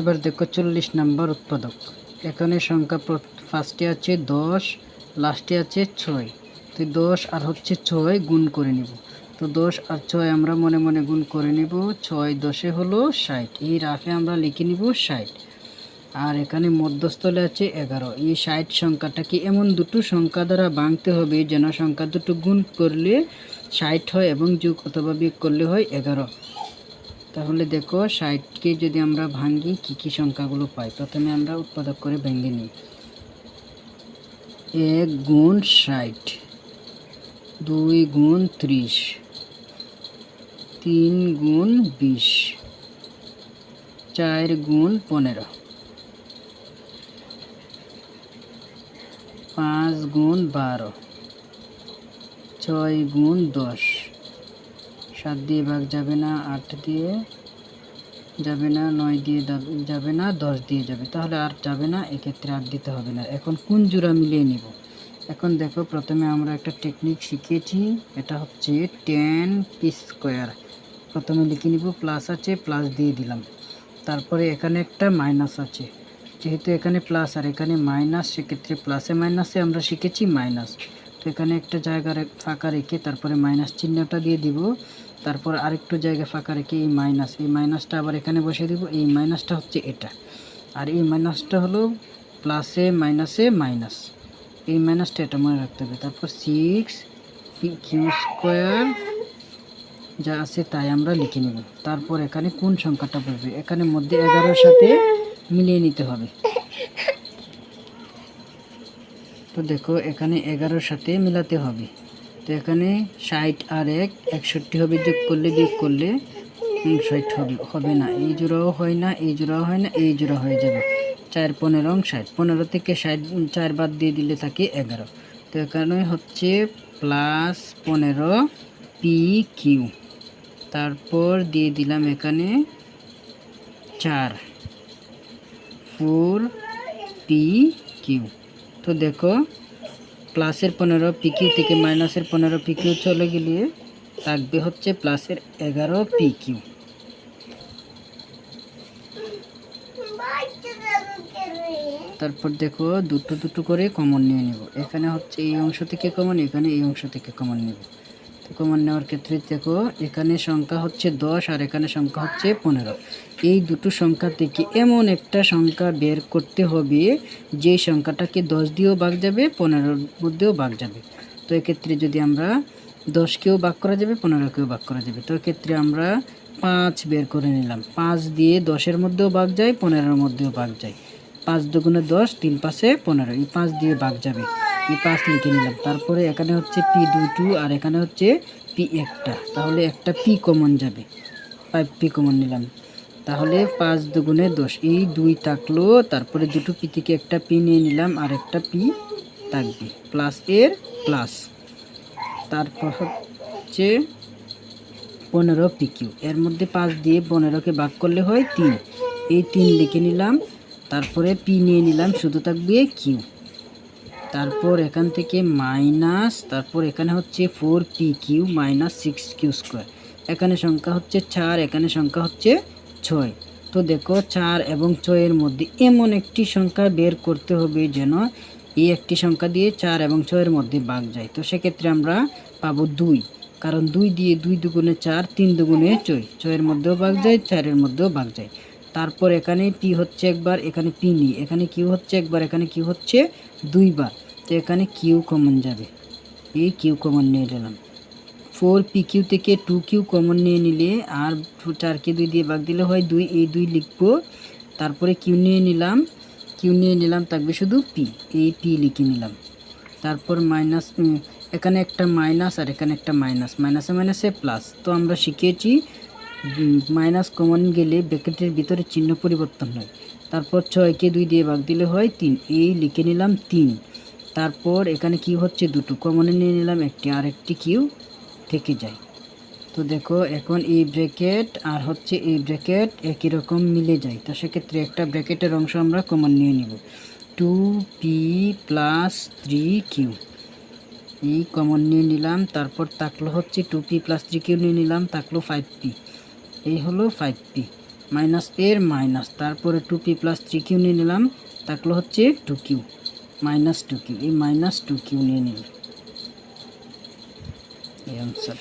এবার দেখো চল্লিশ নাম্বার উৎপাদক। এখানে সংখ্যা ফার্স্টে আছে দশ লাস্টে আছে ছয়। তো দশ আর হচ্ছে ছয় গুণ করে নিব। তো দশ আর ছয় আমরা মনে মনে গুণ করে নিব। ছয় দশে হলো ষাট। এই রাফে আমরা লিখে নিব ষাট। আর এখানে মধ্যস্থলে আছে এগারো। এই ষাট সংখ্যাটা কি এমন দুটো সংখ্যা দ্বারা ভাঙতে হবে যেন সংখ্যা দুটো গুণ করলে ষাট হয় এবং যোগ অথবা বিয়োগ করলে হয় এগারো। তাহলে দেখো, ষাটকে যদি আমরা ভাঙি কি কি সংখ্যাগুলো পাই? প্রথমে আমরা উৎপাদক করে ভেঙে নিই। এক গুণ ষাট, দুই গুণ ত্রিশ, তিন গুণ বিশ, চার গুণ পনেরো, পাঁচ গুণ বারো, ছয় গুণ দশ সাত দিয়ে ভাগ যাবে না, আট দিয়ে যাবে না, নয় দিয়ে যাবে না, দশ দিয়ে যাবে। তাহলে আর যাবে না, এক্ষেত্রে আর দিতে হবে না। এখন কোন জোড়া মিলিয়ে নিব? এখন দেখো, প্রথমে আমরা একটা টেকনিক শিখেছি, এটা হচ্ছে টেন পি স্কোয়ার প্রথমে লিখে নিব প্লাস আছে প্লাস দিয়ে দিলাম। তারপরে এখানে একটা মাইনাস আছে। যেহেতু এখানে প্লাস আর এখানে মাইনাস সেক্ষেত্রে প্লাসে মাইনাসে আমরা শিখেছি মাইনাস তো এখানে একটা জায়গা ফাঁকা রেখে তারপরে মাইনাস চিহ্নটা দিয়ে দিব। তারপর আরেকটু জায়গা ফাঁকা রেখে এই মাইনাস এই মাইনাসটা আবার এখানে বসিয়ে দিব, এই মাইনাসটা হচ্ছে এটা। আর এই মাইনাসটা হলো প্লাসে মাইনাসে মাইনাস এই মাইনাসটা এটা মনে রাখতে হবে। তারপর সিক্স কিউ স্কোয়ার যা আছে তাই আমরা লিখে নেব। তারপর এখানে কোন সংখ্যাটা পড়বে? এখানে মধ্যে এগারোর সাথে মিলিয়ে নিতে হবে। তো দেখো, এখানে এগারোর সাথে মিলাতে হবে। তো এখানে ষাট আর এক, একষট্টি হবে, যোগ করলে বিয়োগ করলে ষাট হবে হবে না। এই জোড়াও হয় না, এই জোড়াও হয় না, এই জোড়া হয়ে যাবে। চার পনেরো ষাট, পনেরো থেকে ষাট, চার বাদ দিয়ে দিলে থাকে এগারো। তো এখানে হচ্ছে প্লাস পনেরো পি কিউ। তারপর দিয়ে দিলাম এখানে চার, ফোর পি কিউ। তো দেখো প্লাসের পনেরো পিকিউ থেকে মাইনাসের পনেরো পিকিউ চলে গেলে থাকবে হচ্ছে প্লাসের এগারো পিকিউ। তারপর দেখো দুটো দুটো করে কমন নিয়ে নেব। এখানে হচ্ছে এই অংশ থেকে কমন এখানে এই অংশ থেকে কমন নেব। কমন নেওয়ার ক্ষেত্রে দেখো এখানে সংখ্যা হচ্ছে দশ আর এখানে সংখ্যা হচ্ছে পনেরো। এই দুটো সংখ্যা থেকে এমন একটা সংখ্যা বের করতে হবে যে সংখ্যাটাকে দশ দিয়েও ভাগ যাবে, পনেরোর মধ্যেও ভাগ যাবে। তো এক্ষেত্রে যদি আমরা দশকেও ভাগ করা যাবে, পনেরোকেও ভাগ করা যাবে। তো এক্ষেত্রে আমরা পাঁচ বের করে নিলাম। পাঁচ দিয়ে দশের মধ্যেও ভাগ যায়, পনেরোর মধ্যেও ভাগ যায়। পাঁচ দুগুণে দশ, তিন পাশে পনেরো। এই পাঁচ দিয়ে ভাগ যাবে। এই পাঁচ লিখে নিলাম। তারপরে এখানে হচ্ছে পি দুটো আর এখানে হচ্ছে পি একটা। তাহলে একটা পি কমন যাবে। ফাইভ পি কমন নিলাম। তাহলে পাঁচ দুগুণে দশ। এই দুই থাকল। তারপরে দুটো পি থেকে একটা পি নিয়ে নিলাম। আর একটা পি থাকবে। প্লাস এর প্লাস তারপর হচ্ছে পনেরো পিকিউ এর মধ্যে পাঁচ দিয়ে পনেরোকে ভাগ করলে হয় তিন। এই তিন লিখে নিলাম। তারপরে পি নিয়ে নিলাম। শুধু থাকবে কিউ। তারপর এখান থেকে মাইনাস তারপর এখানে হচ্ছে four P Q minus six Q square এখানে সংখ্যা হচ্ছে চার, এখানে সংখ্যা হচ্ছে ছয়। তো দেখো চার এবং ছয়ের মধ্যে এমন একটি সংখ্যা বের করতে হবে যেন এই একটি সংখ্যা দিয়ে চার এবং ছয়ের মধ্যে ভাগ যায়। তো সেক্ষেত্রে আমরা পাবো দুই। কারণ দুই দিয়ে দুই দুগুণে চার, তিন দুগুণে ছয়। ছয়ের মধ্যেও ভাগ যায়, চারের মধ্যেও ভাগ যায়। তারপর এখানে পি হচ্ছে একবার, এখানে পি নি এখানে কিউ হচ্ছে একবার, এখানে কিউ হচ্ছে দুইবার। তো এখানে কিউ কমন যাবে। এই কিউ কমন নিয়ে নিলাম ফোর পি কিউ থেকে টু কিউ কমন নিয়ে নিলে আর চারকে দুই দিয়ে ভাগ দিলে হয় দুই, এই দুই লিখব। তারপরে কিউ নিয়ে নিলাম। কিউ নিয়ে নিলাম, থাকবে শুধু পি এই পি লিখে নিলাম। তারপর মাইনাস এখানে একটা মাইনাস আর এখানে একটা মাইনাস মাইনাসে মাইনাসে প্লাস তো আমরা শিখেছি মাইনাস কমন গেলে ব্র্যাকেটের ভিতরে চিহ্ন পরিবর্তন হয়। তারপর ছয়কে দুই দিয়ে ভাগ দিলে হয় তিন, এই লিখে নিলাম তিন। তারপর এখানে কিউ হচ্ছে দুটো কমনে নিয়ে নিলাম একটি আর একটি কিউ থেকে যায়। তো দেখো, এখন এই ব্র্যাকেট আর হচ্ছে এই ব্র্যাকেট একই রকম মিলে যায়। তো সেক্ষেত্রে একটা ব্র্যাকেটের অংশ আমরা কমন নিয়ে নিব। Two P plus three Q. এই কমন নিয়ে নিলাম। তারপর তাকলো হচ্ছে two P plus three Q নিয়ে নিলাম। তাকলো ফাইভ পি। এই হলো ফাইভ পি। মাইনাস এর মাইনাস। তারপরে two P plus three Q নিয়ে নিলাম। তাকলো হচ্ছে two Q. Minus two Q এই মাইনাস টু কিউ নিয়ে নিন এই আনসার